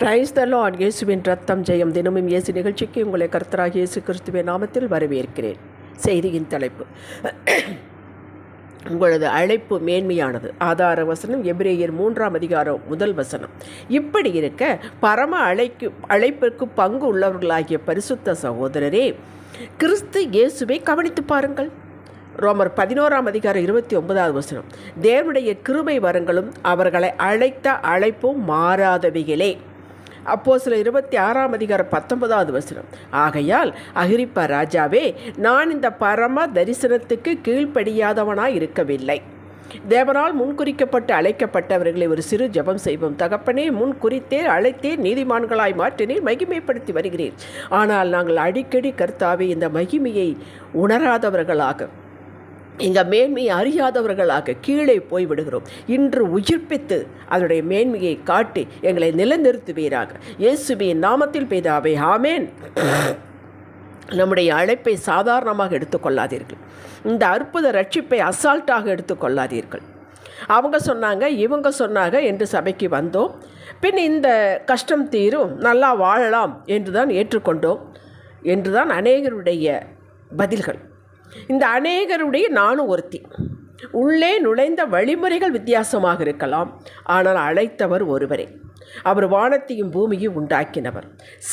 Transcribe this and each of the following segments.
Praise the Lord இயேசுவின் ரத்தம் ஜெயம். தினமும் இயேசு நிகழ்ச்சிக்கு உங்களை கர்த்தராக இயேசு கிறிஸ்துவின் நாமத்தில் வரவேற்கிறேன். செய்தியின் தலைப்பு. உங்களது அழைப்பு மேன்மையானது. ஆதார வசனம் எபிரேயர் மூன்றாம் அதிகாரம் முதல் வசனம். இப்படி இருக்க பரம அழைக்கு அழைப்பிற்கு பங்கு உள்ளவர்களாகிய பரிசுத்த சகோதரரே கிறிஸ்து இயேசுவை கவனித்து பாருங்கள். ரோமர் பதினோராம் அதிகாரம் இருபத்தி ஒன்பதாவது வசனம். தேவனுடைய கிருபை வரங்களும் அவர்களை அழைத்த அழைப்பும் மாறாதவைகளே. அப்போ சில இருபத்தி ஆறாம் அதிகாரம் பத்தொன்பதாவது வசனம். ஆகையால் அகிரிப்பா ராஜாவே நான் இந்த பரம தரிசனத்துக்கு கீழ்ப்படியாதவனாய் இருக்கவில்லை. தேவனால் முன்குறிக்கப்பட்டு அழைக்கப்பட்டவர்களை ஒரு சிறு ஜெபம் செய்வோம். தகப்பனே முன் குறித்தே அழைத்தே நீதிமான்களாய் மாற்றினீர் மகிமைப்படுத்தி வருகிறேன் ஆனால் நாங்கள் அடிக்கடி கர்த்தாவே இந்த மகிமையை உணராதவர்களாக இந்த மேன்மையை அறியாதவர்களாக கீழே போய்விடுகிறோம். இன்று உயிர்ப்பித்து அதனுடைய மேன்மையை காட்டி எங்களை நிலைநிறுத்துவீராக. இயேசுவின் நாமத்தில் பெய்தாவே ஆமேன். நம்முடைய அழைப்பை சாதாரணமாக எடுத்துக்கொள்ளாதீர்கள் இந்த அற்புத ரட்சிப்பை அசால்ட்டாக எடுத்துக்கொள்ளாதீர்கள் அவங்க சொன்னாங்க இவங்க சொன்னாங்க என்று சபைக்கு வந்தோம். பின் இந்த கஷ்டம் தீரும் நல்லா வாழலாம் என்று தான் ஏற்றுக்கொண்டோம். என்று தான் அநேகருடைய பதில்கள். இந்த அநேகருடைய நானும் ஒருத்தி. உள்ளே நுழைந்த வழிமுறைகள் வித்தியாசமாக இருக்கலாம். ஆனால் அழைத்தவர் ஒருவரே. அவர் வானத்தையும் பூமியும் உண்டாக்கினவர்.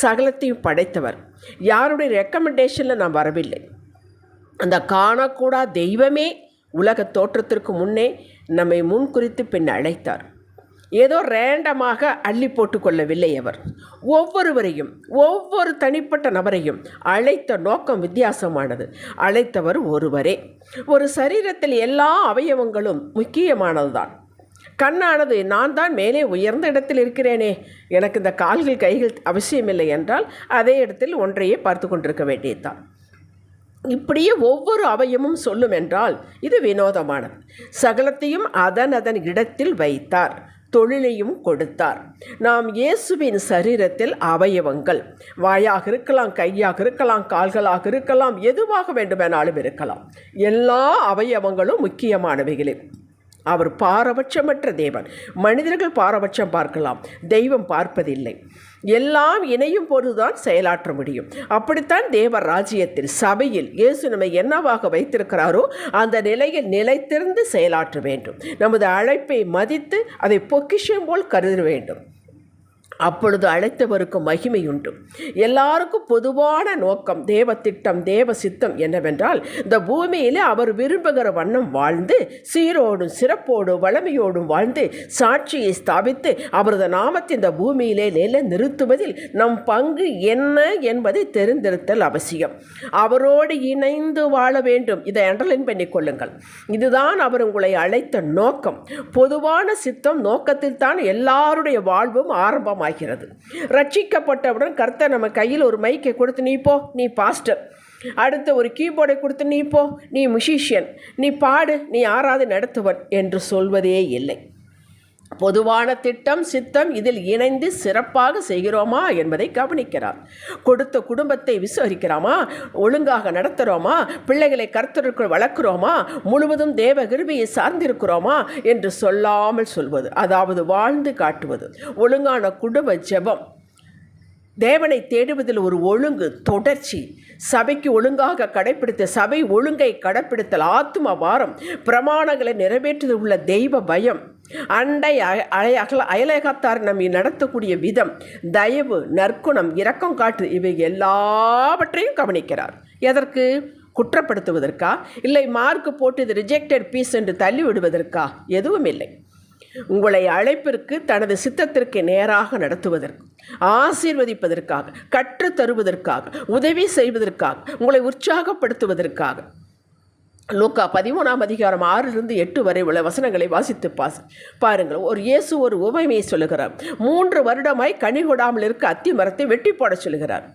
சகலத்தையும் படைத்தவர். யாருடைய ரெக்கமெண்டேஷனில் நான் வரவில்லை. அந்த காணக்கூடா தெய்வமே உலக தோற்றத்திற்கு முன்னே நம்மை முன்குறித்து பின் அழைத்தார். ஏதோ ரேண்டமாக அள்ளி போட்டுக்கொள்ளவில்லை அவர். ஒவ்வொருவரையும் ஒவ்வொரு தனிப்பட்ட நபரையும் அழைத்த நோக்கம் வித்தியாசமானது. அழைத்தவர் ஒருவரே. ஒரு சரீரத்தில் எல்லா அவயவங்களும் முக்கியமானதுதான். கண்ணானது நான் தான் மேலே உயர்ந்த இடத்தில் இருக்கிறேனே. எனக்கு இந்த கால்கள் கைகள் அவசியமில்லை என்றால் அதே இடத்தில் ஒன்றையே பார்த்து கொண்டிருக்க வேண்டியதுதான். இப்படியே ஒவ்வொரு அவயமும் சொல்லும் என்றால் இது வினோதமானது. சகலத்தையும் அதன் அதன் இடத்தில் வைத்தார். தொழிலையும் கொடுத்தார். நாம் இயேசுவின் சரீரத்தில் அவயவங்கள். வாயாக இருக்கலாம் கையாக இருக்கலாம் கால்களாக இருக்கலாம் எதுவாக வேண்டுமானாலும் இருக்கலாம். எல்லா அவயவங்களும் முக்கியமானவைகளே. அவர் பாரபட்சமற்ற தேவன். மனிதர்கள் பாரபட்சம் பார்க்கலாம். தெய்வம் பார்ப்பதில்லை. எல்லாம் இணையும் போதுதான் செயலாற்ற முடியும். அப்படித்தான் தேவ ராஜ்யத்தில் சபையில் இயேசு நம்மை என்னவாக வைத்திருக்கிறாரோ அந்த நிலையில் நிலைத்திருந்து செயலாற்ற வேண்டும். நமது அழைப்பை மதித்து அதை பொக்கிஷம் போல் கருத வேண்டும். அப்பொழுது அழைத்தவருக்கு மகிமை உண்டு எல்லாருக்கும் பொதுவான நோக்கம் தேவ திட்டம் தேவ சித்தம் என்னவென்றால் இந்த பூமியிலே அவர் விரும்புகிற வண்ணம் வாழ்ந்து சீரோடும் சிறப்போடும் வளமையோடும் வாழ்ந்து சாட்சியை ஸ்தாபித்து அவரது நாமத்தை இந்த பூமியிலே நிலை நிறுத்துவதில் நம் பங்கு என்ன என்பதை தெரிந்திருத்தல் அவசியம். அவரோடு இணைந்து வாழ வேண்டும். இதை அண்டர்லைன் பண்ணி கொள்ளுங்கள். இதுதான் அவர் உங்களை அழைத்த நோக்கம். பொதுவான சித்தம் நோக்கத்தில் தான் எல்லாருடைய வாழ்வும் ஆரம்பமாக ஆகிறது ரட்சிக்கப்பட்டவுடன் கர்த்தர் நம்ம கையில் ஒரு மைக்கை கொடுத்து நீ போ நீ பாஸ்டர். அடுத்து ஒரு கீபோர்டை கொடுத்து நீ போ நீ முஷிஷியன். நீ பாடு நீ ஆறாது நடத்துவன் என்று சொல்வதே இல்லை. பொதுவான திட்டம் சித்தம் இதில் இணைந்து சிறப்பாக செய்கிறோமா என்பதை கவனிக்கிறார். கொடுத்த குடும்பத்தை விசுவரிக்கிறோமா? ஒழுங்காக நடத்துகிறோமா பிள்ளைகளை கர்த்தருக்குள் வளர்க்குறோமா? முழுவதும் தேவ கிருபியை சார்ந்திருக்கிறோமா என்று சொல்லாமல் சொல்வது அதாவது வாழ்ந்து காட்டுவது. ஒழுங்கான குடும்ப ஜெபம். தேவனை தேடுவதில் ஒரு ஒழுங்கு தொடர்ச்சி. சபைக்கு ஒழுங்காக கடைப்பிடித்த சபை ஒழுங்கை கடைப்பிடித்தல் ஆத்ம வாரம் பிரமாணங்களை நிறைவேற்றுவது உள்ள தெய்வ பயம். அண்டை அயல அயலகத்தார் நம்மை நடத்தக்கூடிய விதம் தயவு நற்குணம் இரக்கம் காட்டு இவை எல்லாவற்றையும் கவனிக்கிறார். எதற்கு? குற்றப்படுத்துவதற்கா? இல்லை மார்க் போட்டு இது ரிஜெக்டட் பீஸ் என்று தள்ளி விடுவதற்கா எதுவும் இல்லை. உங்களை அழைப்பிற்கு தனது சித்தத்திற்கு நேராக நடத்துவதற்கு ஆசீர்வதிப்பதற்காக கற்றுத்தருவதற்காக உதவி செய்வதற்காக உங்களை உற்சாகப்படுத்துவதற்காக லூக்கா பதிமூணாம் அதிகாரம் ஆறிலிருந்து எட்டு வரை உள்ள வசனங்களை வாசித்து பாசு பாருங்கள். ஒரு இயேசு ஒரு உவமையை சொல்லுகிறார். மூன்று வருடமாய் கனி கொடாமல் இருக்க அத்தி மரத்தை வெட்டி போட சொல்லுகிறார்.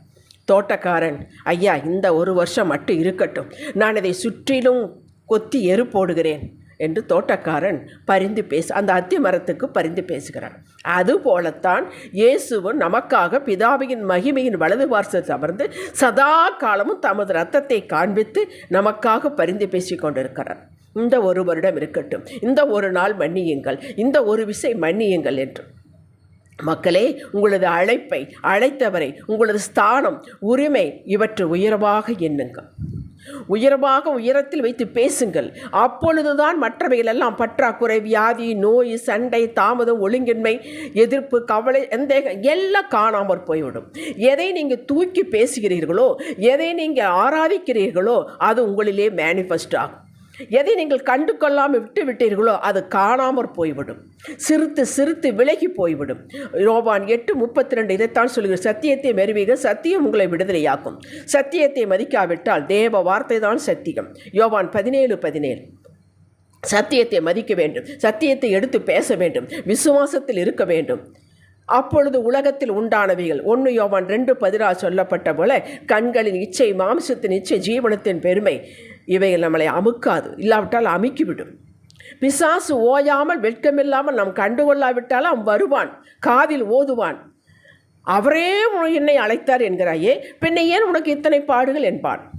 தோட்டக்காரன் ஐயா இந்த ஒரு வருஷம் மட்டும் இருக்கட்டும். நான் இதை சுற்றிலும் கொத்தி எரு போடுகிறேன். என்று தோட்டக்காரன் பரிந்து பேச அந்த அத்தி மரத்துக்கு பரிந்து பேசுகிறான். அதுபோலத்தான் இயேசுவும் நமக்காக பிதாவியின் மகிமையின் வலது பார்சல் அமர்ந்து சதா காலமும் தமது ரத்தத்தை காண்பித்து நமக்காக பரிந்து பேசி கொண்டிருக்கிறார். இந்த ஒரு வருடம் இருக்கட்டும் இந்த ஒரு நாள் மன்னியுங்கள் இந்த ஒரு விசை மன்னியுங்கள் என்று. மக்களே உங்களது அழைப்பை அழைத்தவரை உங்களது ஸ்தானம் உரிமை இவற்றை உயர்வாக எண்ணுங்கள். உயரமாக உயரத்தில் வைத்து பேசுங்கள். அப்பொழுதுதான் மற்றவைகளெல்லாம் பற்றாக்குறை வியாதி நோய் சண்டை தாமதம் ஒழுங்கின்மை எதிர்ப்பு கவலை எந்த எல்லாம் காணாமற் போய்விடும். எதை நீங்கள் தூக்கி பேசுகிறீர்களோ எதை நீங்கள் ஆராதிக்கிறீர்களோ அது உங்களிலே மேனிஃபெஸ்ட் ஆகும். எதை நீங்கள் கண்டு கொள்ளாமல் விட்டு விட்டீர்களோ அது காணாமற் போய்விடும். சிறுத்து சிறுத்து விலகி போய்விடும். யோவான் எட்டு முப்பத்தி ரெண்டு இதைத்தான் சொல்லுகிற சத்தியத்தை மெருவீக சத்தியம் உங்களை விடுதலையாக்கும். சத்தியத்தை மதிக்காவிட்டால் தேவ வார்த்தை தான் சத்தியம். யோவான் பதினேழு பதினேழு. சத்தியத்தை மதிக்க வேண்டும். சத்தியத்தை எடுத்து பேச வேண்டும். விசுவாசத்தில் இருக்க வேண்டும். அப்பொழுது உலகத்தில் உண்டானவைகள். ஒன்று யோவான் ரெண்டு பதினாறு சொல்லப்பட்ட போல கண்களின் இச்சை மாம்சத்தின் இச்சை ஜீவனத்தின் பெருமை. இவைகள் நம்மளை அமுக்காது. இல்லாவிட்டால் அமுக்கிவிடும். பிசாசு ஓயாமல் வெட்கமில்லாமல் நாம் கண்டுகொள்ளாவிட்டால் அவன் வருவான் காதில் ஓதுவான். அவரே என்னை அழைத்தார் என்கிறாயே பின்ன ஏன் உனக்கு இத்தனை பாடுகள் என்பான்?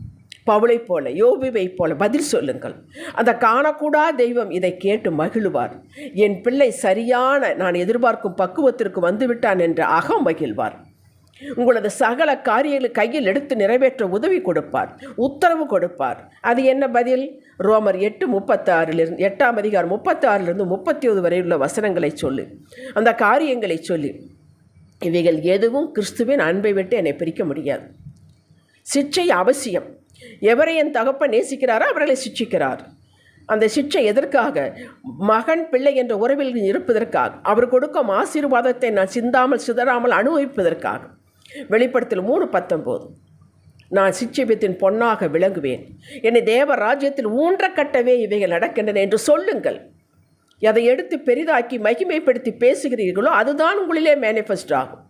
பவுளை போல யோபுவை போல பதில் சொல்லுங்கள். அந்த காணக்கூடா தெய்வம் இதை கேட்டு மகிழ்வார். என் பிள்ளை சரியான நான் எதிர்பார்க்கும் பக்குவத்திற்கு வந்துவிட்டான் என்று அகம் மகிழ்வார். உங்களது சகல காரியங்களை கையில் எடுத்து நிறைவேற்ற உதவி கொடுப்பார் உத்தரவு கொடுப்பார். அது என்ன பதில்? ரோமர் எட்டு முப்பத்தாறிலிருந்து எட்டாம் அதிகாரம் முப்பத்தாறிலிருந்து முப்பத்தி ஒன்று வரை உள்ள வசனங்களை சொல்லு. அந்த காரியங்களை சொல்லி. இவைகள் எதுவும் கிறிஸ்துவின் அன்பை விட்டு என்னை பிரிக்க முடியாது. சிச்சை அவசியம். எவரை என் தகப்பன் நேசிக்கிறாரோ அவர்களை சிக்ஷிக்கிறார் அந்த சிக்ஷை எதற்காக? மகன் பிள்ளை என்ற உறவில் இருப்பதற்காக. அவர் கொடுக்கும் ஆசீர்வாதத்தை நான் சிந்தாமல் சிதறாமல் அனுபவிப்பதற்காக. வெளிப்படுத்தல் மூணு பத்தொம்போது நான் சிச்சிபத்தின் பொன்னாக விளங்குவேன். என்னை தேவ ராஜ்யத்தில் ஊன்ற கட்டவே இவைகள் நடக்கின்றன என்று சொல்லுங்கள். அதை எடுத்து பெரிதாக்கி மகிமைப்படுத்தி பேசுகிறீர்களோ அதுதான் உங்களிலே மேனிஃபெஸ்ட் ஆகும்.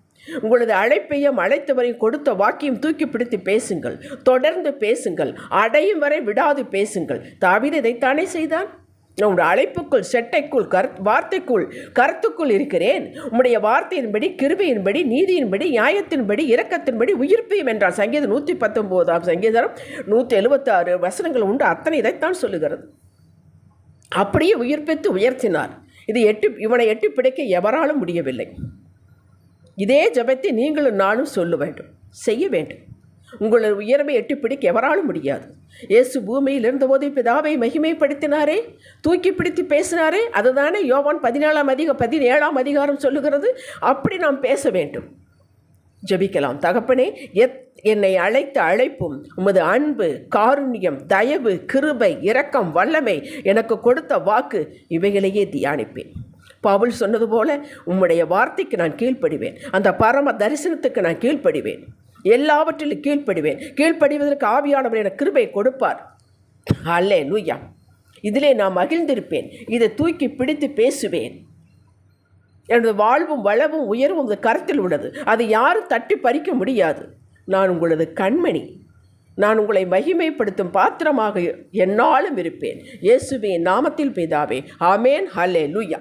உங்களது அழைப்பையும் அழைத்தவரையும் கொடுத்த வாக்கியம் தூக்கி பிடித்து பேசுங்கள். தொடர்ந்து பேசுங்கள். அடையும் வரை விடாது பேசுங்கள். தாவித இதைத்தானே செய்தான் உங்களுடைய அழைப்புக்குள் செட்டைக்குள் கரு வார்த்தைக்குள் கருத்துக்குள் இருக்கிறேன். உம்முடைய வார்த்தையின்படி கிருபையின்படி நீதியின்படி நியாயத்தின்படி இரக்கத்தின்படி உயிர்ப்பையும் என்றால் சங்கீதம் நூற்றி பத்தொம்போதாம் சங்கீதம் நூற்றி எழுபத்தாறு வசனங்கள் உண்டு. அத்தனை இதைத்தான் சொல்லுகிறது. அப்படியே உயிர்ப்பித்து உயர்த்தினார். இது எட்டு இவனை எட்டி பிடிக்க எவராலும் முடியவில்லை. இதே ஜபத்தை நீங்களும் நானும் சொல்ல வேண்டும். செய்ய வேண்டும். உங்களது உயர்வை எட்டி பிடிக்க எவராலும் முடியாது. இயேசு பூமியில் இருந்தபோது பிதாவை மகிமைப்படுத்தினாரே தூக்கி பிடித்து பேசினாரே. அதுதானே யோவான் பதினேழாம் அதிக பதினேழாம் அதிகாரம் சொல்லுகிறது. அப்படி நாம் பேச வேண்டும். ஜபிக்கலாம். தகப்பனே எத் என்னை அழைத்த அழைப்பும் உமது அன்பு காருண்யம் தயவு கிருபை இரக்கம் வல்லமை எனக்கு கொடுத்த வாக்கு இவைகளையே தியானிப்பேன். பாவல் சொன்னது போல உம்முடைய வார்த்தைக்கு நான் கீழ்ப்படிவேன். அந்த பரம தரிசனத்துக்கு நான் கீழ்ப்படிவேன். எல்லாவற்றிலும் கீழ்ப்படிவேன். கீழ்ப்படிவதற்கு ஆவியானவர் என கிருபை கொடுப்பார். அல்லே லூயா இதிலே நான் மகிழ்ந்திருப்பேன். இதை தூக்கி பிடித்து பேசுவேன். எனது வாழ்வும் வளவும் உயர்வும் இந்த கருத்தில் உள்ளது. அதை யாரும் தட்டி பறிக்க முடியாது. நான் உங்களது கண்மணி. நான் உங்களை மகிமைப்படுத்தும் பாத்திரமாக என்னாலும் இருப்பேன். இயேசுவே நாமத்தில் பிதாவே. ஆமேன். ஹலே லூயா